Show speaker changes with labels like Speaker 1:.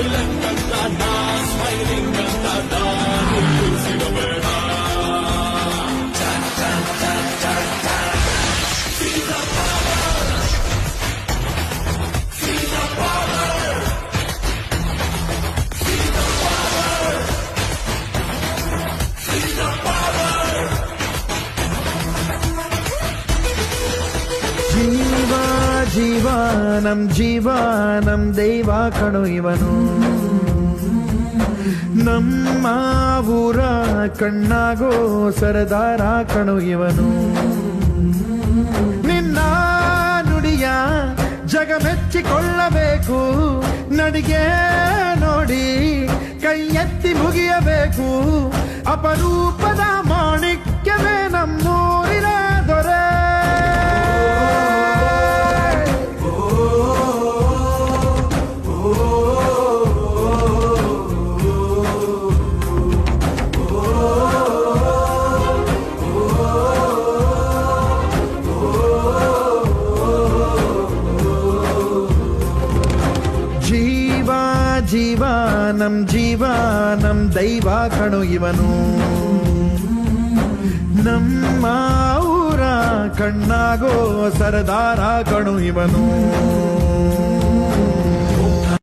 Speaker 1: Smiling Kannada, smiling Kannada, ನಿಲ್ಲಿಸಿಡಬೇಡ You ಜೀವ, ನಮ್ ಜೀವ, ನಮ್ ದೈವ ಕಣು ಇವನು. ನಮ್ಮ ಊರ ಕಣ್ಣಾಗೋ ಸರದಾರ ಕಣು ಇವನು. ನಿನ್ನ ನುಡಿಯ ಜಗ ಮೆಚ್ಚಿಕೊಳ್ಳಬೇಕು ನಡಿಗೆ ನೋಡಿ ಕೈ ಎತ್ತಿ ಮುಗಿಯಬೇಕು, ಅಪರೂಪದ ಜೀವ ನಮ್ ಜೀವ ನಮ್ ದೈವ ಕಣು ಇವನು. ನಮ್ಮ ಊರ ಕಣ್ಣಾಗೋ ಸರದಾರ ಕಣು ಇವನು.